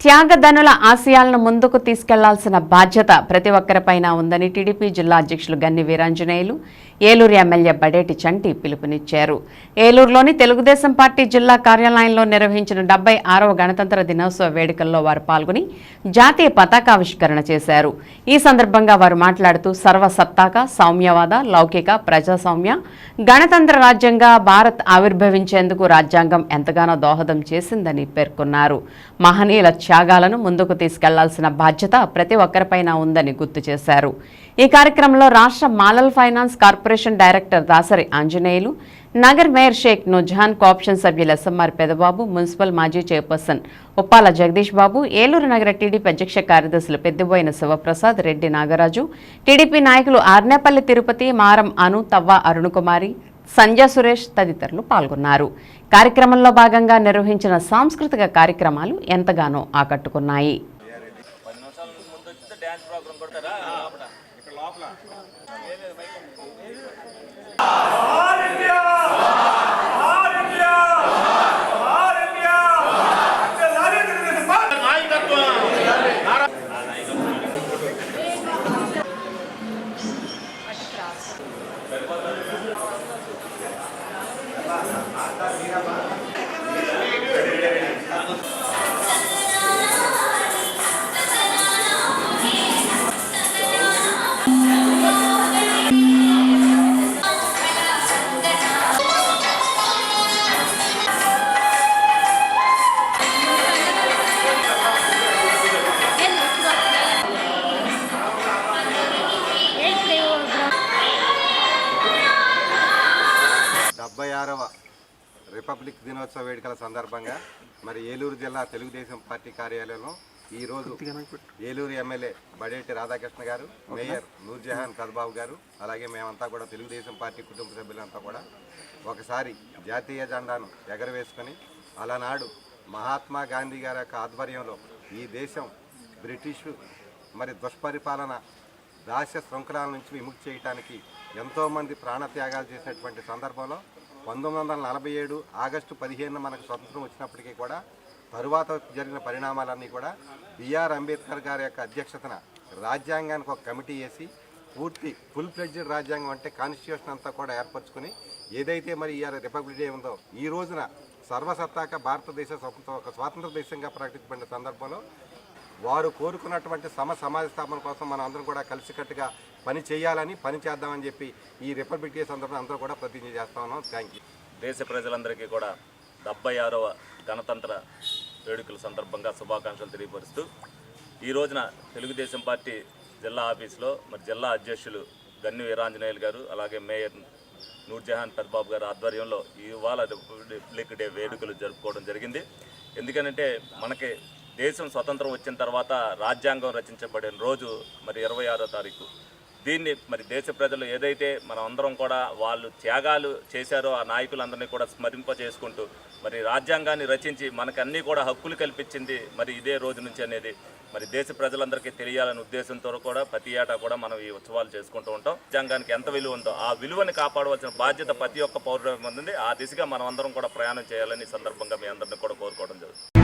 త్యాగధనుల ఆశయాలను ముందుకు తీసుకెళ్ళాల్సిన బాధ్యత ప్రతి ఒక్కరిపైన ఉందని టీడీపీ జిల్లా అధ్యక్షులు గన్ని వీరాంజనేయులు ఏలూరు ఎమ్మెల్యే బడేటి చంటి పిలుపునిచ్చారు. ఏలూరులోని తెలుగుదేశం పార్టీ జిల్లా కార్యాలయంలో నిర్వహించిన డెబ్బై ఆరవ గణతంత్ర దినోత్సవ వేడుకల్లో వారు పాల్గొని జాతీయ పతాకావిష్కరణ చేశారు. ఈ సందర్భంగా వారు మాట్లాడుతూ సర్వసత్తాక సౌమ్యవాద లౌకిక ప్రజాస్వామ్య గణతంత్ర రాజ్యంగా భారత్ ఆవిర్భవించేందుకు రాజ్యాంగం ఎంతగానో దోహదం చేసిందని పేర్కొన్నారు. మహనీయుల త్యాగాలను ముందుకు తీసుకెళ్ళాల్సిన బాధ్యత ప్రతి ఒక్కరిపైన ఉందని గుర్తు చేశారు. ఈ కార్యక్రమంలో రాష్ట్ర మాలల్ finance corporation director Dasari Anjaneyulu Nagar mayor Sheikh Nujan cooption సభ్యులు ఎస్ఎంఆర్ పెదబాబు మున్సిపల్ మాజీ చైర్పర్సన్ ఉప్పాల జగదీష్ బాబు ఏలూరు నగర టీడీపీ అధ్యక్ష కార్యదర్శులు పెద్దిబోయిన శివప్రసాద్ రెడ్డి నాగరాజు టీడీపీ నాయకులు ఆర్నేపల్లి తిరుపతి మారం అను తవ్వ అరుణకుమారి సంజయ సురేష్ తదితరులు పాల్గొన్నారు. కార్యక్రమంలో భాగంగా నిర్వహించిన సాంస్కృతిక కార్యక్రమాలు ఎంతగానో ఆకట్టుకున్నాయి. ఇక్కడ డెబ్బై ఆరవ రిపబ్లిక్ దినోత్సవ వేడుకల సందర్భంగా మరి ఏలూరు జిల్లా తెలుగుదేశం పార్టీ కార్యాలయంలో ఈరోజు ఏలూరు ఎమ్మెల్యే బడేటి రాధాకృష్ణ గారు మేయర్ నూర్జహాన్ కదబాబు గారు అలాగే మేమంతా కూడా తెలుగుదేశం పార్టీ కుటుంబ సభ్యులంతా కూడా ఒకసారి జాతీయ జెండాను ఎగరవేసుకొని అలనాడు మహాత్మా గాంధీ గారి యొక్క ఆధ్వర్యంలో ఈ దేశం బ్రిటిషు మరి దుష్పరిపాలన దాస్య శృంఖలాల నుంచి విముక్తి చేయడానికి ఎంతోమంది ప్రాణత్యాగాలు చేసినటువంటి సందర్భంలో పంతొమ్మిది వందల నలభై ఏడు ఆగస్టు పదిహేను మనకు స్వతంత్రం వచ్చినప్పటికీ కూడా తరువాత జరిగిన పరిణామాలన్నీ కూడా బిఆర్ అంబేద్కర్ గారి యొక్క అధ్యక్షతన రాజ్యాంగానికి ఒక కమిటీ వేసి పూర్తి ఫుల్ ఫ్లెడ్జ్డ్ రాజ్యాంగం అంటే కాన్స్టిట్యూషన్ అంతా కూడా ఏర్పరచుకుని ఏదైతే మరి ఈ రిపబ్లిక్ డే ఉందో ఈ రోజున సర్వసత్తాక భారతదేశ స్వతంత్ర ఒక స్వాతంత్ర దేశంగా ప్రకటించబడిన సందర్భంలో వారు కోరుకున్నటువంటి సమ సమాజ స్థాపన కోసం మనం అందరం కూడా కలిసికట్టుగా పని చేయాలని పని చేద్దామని చెప్పి ఈ రిపబ్లిక్ డే సందర్భంగా అందరూ కూడా ప్రతిజ్ఞ చేస్తా ఉన్నాం. Thank you. దేశ ప్రజలందరికీ కూడా డెబ్బై ఆరవ గణతంత్ర వేడుకల సందర్భంగా శుభాకాంక్షలు తెలియపరుస్తూ ఈ రోజున తెలుగుదేశం పార్టీ జిల్లా ఆఫీసులో మరి జిల్లా అధ్యక్షులు గన్ని వీరాంజనేయులు గారు అలాగే మేయర్ నూర్జహాన్ పెద్దబాబు గారి ఆధ్వర్యంలో ఇవాళ రిపబ్లిక్ డే వేడుకలు జరుపుకోవడం జరిగింది. ఎందుకనంటే మనకి దేశం స్వతంత్రం వచ్చిన తర్వాత రాజ్యాంగం రచించబడిన రోజు మరి ఇరవై ఆరో తారీఖు. దీన్ని మరి దేశ ప్రజలు ఏదైతే మనం అందరం కూడా వాళ్ళు త్యాగాలు చేశారో ఆ నాయకులందరినీ కూడా స్మరింప చేసుకుంటూ మరి రాజ్యాంగాన్ని రచించి మనకు కూడా హక్కులు కల్పించింది మరి ఇదే రోజు నుంచి అనేది మరి దేశ ప్రజలందరికీ తెలియాలనే ఉద్దేశంతో కూడా ప్రతి ఏటా కూడా మనం ఈ ఉత్సవాలు చేసుకుంటూ ఉంటాం. రాజ్యాంగానికి ఎంత విలువ ఉందో ఆ విలువని కాపాడవలసిన బాధ్యత ప్రతి ఒక్క పౌరుడు ఉంది. ఆ దిశగా మనం అందరం కూడా ప్రయాణం చేయాలని సందర్భంగా మీ అందరిని కూడా కోరుకోవడం జరుగుతుంది.